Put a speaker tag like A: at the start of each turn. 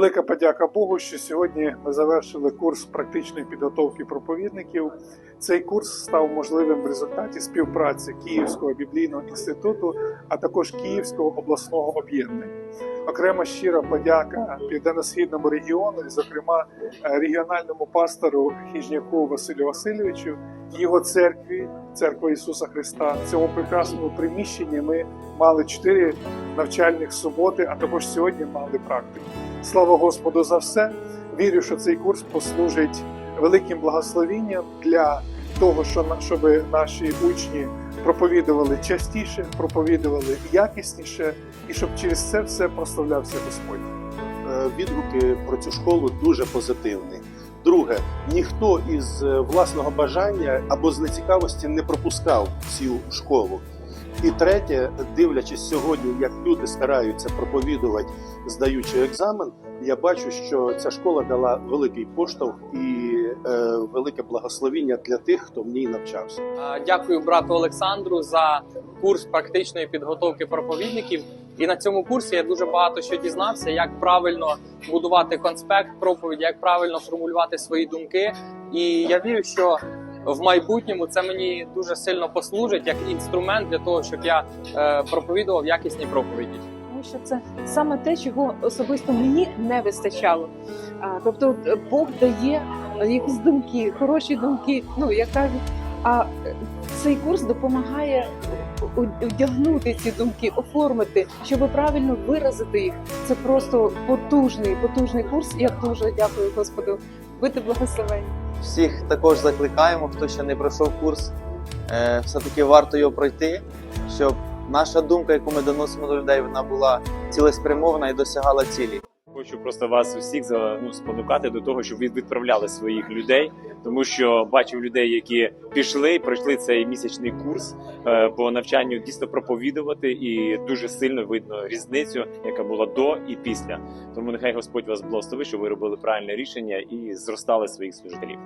A: Велика подяка Богу, що сьогодні ми завершили курс практичної підготовки проповідників. Цей курс став можливим в результаті співпраці Київського біблійного інституту, а також Київського обласного об'єднання. Окрема щира подяка південно-східному регіону, і, зокрема е, регіональному пастору Хіжняку Василю Васильовичу, його церкві, церква Ісуса Христа. В цьому прекрасному приміщенні ми мали чотири навчальних суботи, а також сьогодні мали практику. Слава Господу за все. Вірю, що цей курс послужить великим благословенням для того, щоб наші учні проповідували частіше, проповідували якісніше, і щоб через це все прославлявся Господь.
B: Е, відгуки про цю школу дуже позитивні. Друге, ніхто із е, власного бажання або з нецікавості не пропускав цю школу. І третє, дивлячись сьогодні, як люди стараються проповідувати, здаючи екзамен, я бачу, що ця школа дала великий поштовх і е, велике благословіння для тих, хто в ній навчався.
C: Дякую брату Олександру за курс практичної підготовки проповідників. І на цьому курсі я дуже багато що дізнався, як правильно будувати конспект проповіді, як правильно формулювати свої думки. І я вірю, що в майбутньому це мені дуже сильно послужить як інструмент для того, щоб я е, проповідував якісні проповіді.
D: Тому що це саме те, чого особисто мені не вистачало. Тобто Бог дає якісь думки, хороші думки. Ну як кажуть, а е, цей курс допомагає одягнути ці думки, оформити, щоб правильно виразити їх. Це просто потужний, потужний курс. Я дуже дякую Господу. Будьте благословені.
E: Всіх також закликаємо, хто ще не пройшов курс, е, все-таки варто його пройти, щоб наша думка, яку ми доносимо до людей, вона була цілеспрямована і досягала цілі.
F: Хочу просто вас усіх ну, спонукати до того, щоб ви відправляли своїх людей, тому що бачив людей, які пішли, пройшли цей місячний курс е, по навчанню дійсно проповідувати, і дуже сильно видно різницю, яка була до і після. Тому нехай Господь вас благословить, щоб ви робили правильне рішення і зростали своїх служителів.